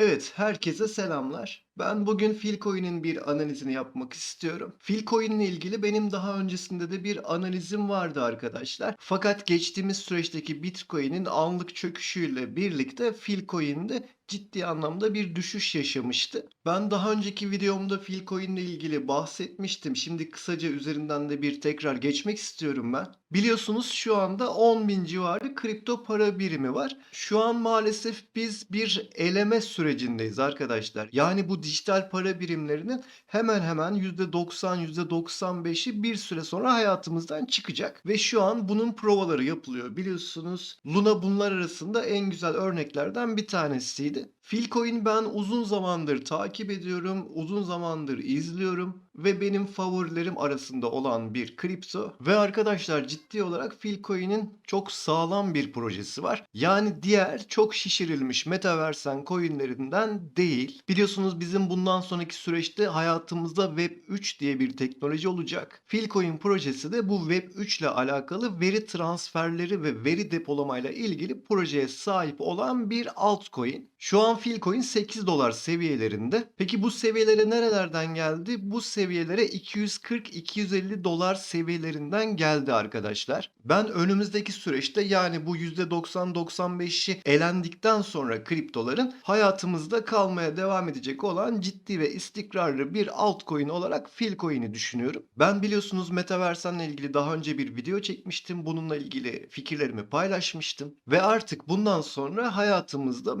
Evet, herkese selamlar. Ben bugün Filcoin'in bir analizini yapmak istiyorum. Filcoin ile ilgili benim daha öncesinde de bir analizim vardı arkadaşlar. Fakat geçtiğimiz süreçteki Bitcoin'in anlık çöküşüyle birlikte Filcoin de ciddi anlamda bir düşüş yaşamıştı. Ben daha önceki videomda Filcoin ile ilgili bahsetmiştim. Şimdi kısaca üzerinden de bir tekrar geçmek istiyorum ben. Biliyorsunuz şu anda 10 bin civarı kripto para birimi var. Şu an maalesef biz bir eleme sürecindeyiz arkadaşlar. Yani bu dijital para birimlerinin hemen hemen %90 %95'i bir süre sonra hayatımızdan çıkacak. Ve şu an bunun provaları yapılıyor. Biliyorsunuz Luna bunlar arasında en güzel örneklerden bir tanesiydi. Filcoin ben uzun zamandır takip ediyorum, uzun zamandır izliyorum ve benim favorilerim arasında olan bir kripto. Ve arkadaşlar ciddi olarak Filcoin'in çok sağlam bir projesi var. Yani diğer çok şişirilmiş metaversen coinlerinden değil. Biliyorsunuz bizim bundan sonraki süreçte hayatımızda Web 3 diye bir teknoloji olacak. Filcoin projesi de bu Web 3 ile alakalı veri transferleri ve veri depolamayla ilgili projeye sahip olan bir altcoin. Şu an Filcoin 8 dolar seviyelerinde. Peki bu seviyelere nerelerden geldi? Bu seviyelere 240-250 dolar seviyelerinden geldi arkadaşlar. Ben önümüzdeki süreçte yani bu %90-95'i elendikten sonra kriptoların hayatımızda kalmaya devam edecek olan ciddi ve istikrarlı bir altcoin olarak Filcoin'i düşünüyorum. Ben biliyorsunuz Metaverse'le ilgili daha önce bir video çekmiştim. Bununla ilgili fikirlerimi paylaşmıştım. Ve artık bundan sonra hayatımızda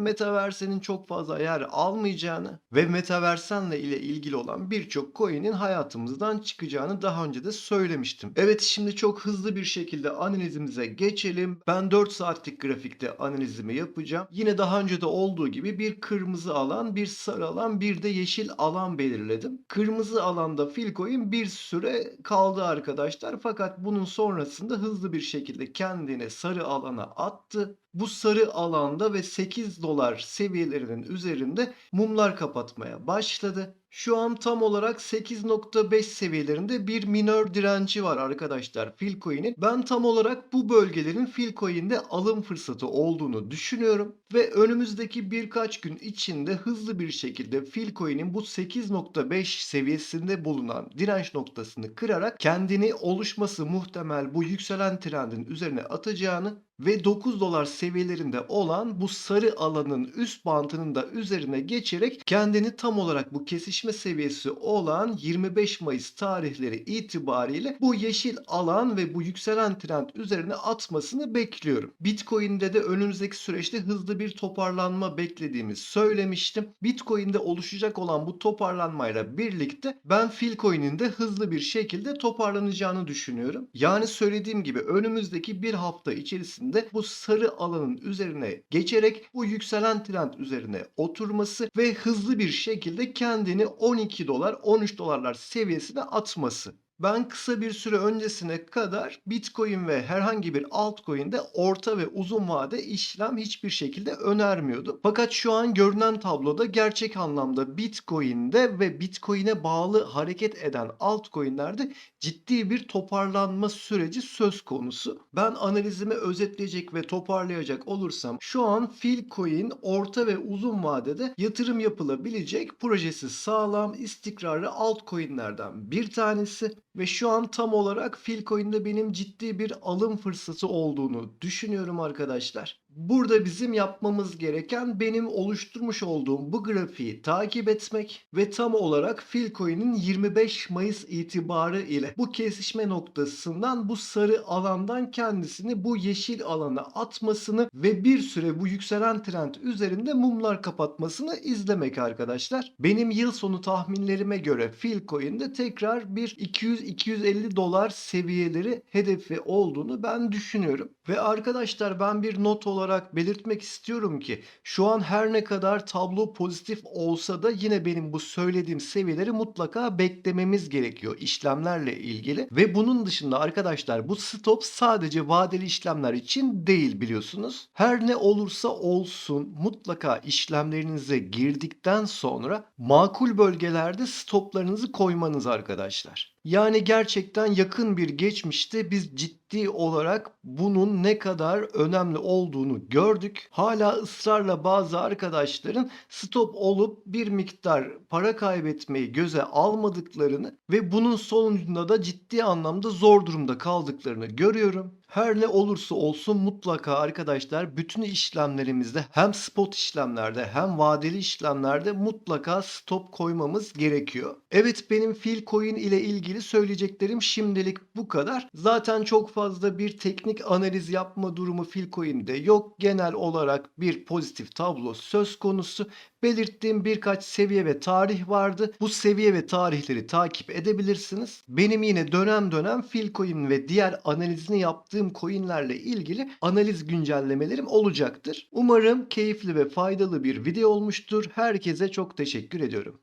Metaverse'nin çok fazla yer almayacağını ve Metaverse'le ile ilgili olan birçok coin'in hayatımızdan çıkacağını daha önce de söylemiştim. Evet şimdi çok hızlı bir şekilde analizimize geçelim. Ben 4 saatlik grafikte analizimi yapacağım. Yine daha önce de olduğu gibi bir kırmızı alan, bir sarı alan, bir de yeşil alan belirledim. Kırmızı alanda Filcoin bir süre kaldı arkadaşlar. Fakat bunun sonrasında hızlı bir şekilde kendine sarı alana attı. Bu sarı alanda ve 8 dolar seviyelerinin üzerinde mumlar kapatmaya başladı. Şu an tam olarak 8.5 seviyelerinde bir minör direnci var arkadaşlar Filcoin'in. Ben tam olarak bu bölgelerin Filcoin'de alım fırsatı olduğunu düşünüyorum. Ve önümüzdeki birkaç gün içinde hızlı bir şekilde Filcoin'in bu 8.5 seviyesinde bulunan direnç noktasını kırarak kendini oluşması muhtemel bu yükselen trendin üzerine atacağını ve 9 dolar seviyelerinde olan bu sarı alanın üst bantının da üzerine geçerek kendini tam olarak bu kesişme seviyesi olan 25 Mayıs tarihleri itibariyle bu yeşil alan ve bu yükselen trend üzerine atmasını bekliyorum. Bitcoin'de de önümüzdeki süreçte hızlı bir toparlanma beklediğimi söylemiştim. Bitcoin'de oluşacak olan bu toparlanmayla birlikte ben Filcoin'in de hızlı bir şekilde toparlanacağını düşünüyorum. Yani söylediğim gibi önümüzdeki bir hafta içerisinde bu sarı alanın üzerine geçerek bu yükselen trend üzerine oturması ve hızlı bir şekilde kendini 12 dolar 13 dolarlar seviyesine atması. Ben kısa bir süre öncesine kadar Bitcoin ve herhangi bir altcoin'de orta ve uzun vade işlem hiçbir şekilde önermiyordum. Fakat şu an görünen tabloda gerçek anlamda Bitcoin'de ve Bitcoin'e bağlı hareket eden altcoin'lerde ciddi bir toparlanma süreci söz konusu. Ben analizimi özetleyecek ve toparlayacak olursam şu an Filcoin orta ve uzun vadede yatırım yapılabilecek projesi sağlam, istikrarlı altcoin'lerden bir tanesi. Ve şu an tam olarak Filcoin'de benim ciddi bir alım fırsatı olduğunu düşünüyorum arkadaşlar. Burada bizim yapmamız gereken benim oluşturmuş olduğum bu grafiği takip etmek ve tam olarak Filcoin'in 25 Mayıs itibarı ile bu kesişme noktasından bu sarı alandan kendisini bu yeşil alana atmasını ve bir süre bu yükselen trend üzerinde mumlar kapatmasını izlemek arkadaşlar. Benim yıl sonu tahminlerime göre Filcoin'de tekrar bir 200-250 dolar seviyeleri hedefi olduğunu ben düşünüyorum. Ve arkadaşlar ben bir not olarak belirtmek istiyorum ki şu an her ne kadar tablo pozitif olsa da yine benim bu söylediğim seviyeleri mutlaka beklememiz gerekiyor işlemlerle ilgili. Ve bunun dışında arkadaşlar bu stop sadece vadeli işlemler için değil biliyorsunuz. Her ne olursa olsun mutlaka işlemlerinize girdikten sonra makul bölgelerde stoplarınızı koymanız arkadaşlar. Yani gerçekten yakın bir geçmişte biz ciddi olarak bunun ne kadar önemli olduğunu gördük. Hala ısrarla bazı arkadaşların stop olup bir miktar para kaybetmeyi göze almadıklarını ve bunun sonucunda da ciddi anlamda zor durumda kaldıklarını görüyorum. Her ne olursa olsun mutlaka arkadaşlar bütün işlemlerimizde hem spot işlemlerde hem vadeli işlemlerde mutlaka stop koymamız gerekiyor. Evet benim Filcoin ile ilgili söyleyeceklerim şimdilik bu kadar. Zaten çok fazla bir teknik analiz yapma durumu Filcoin'de yok. Genel olarak bir pozitif tablo söz konusu. Belirttiğim birkaç seviye ve tarih vardı. Bu seviye ve tarihleri takip edebilirsiniz. Benim yine dönem dönem Filcoin ve diğer analizini yaptığım coinlerle ilgili analiz güncellemelerim olacaktır. Umarım keyifli ve faydalı bir video olmuştur. Herkese çok teşekkür ediyorum.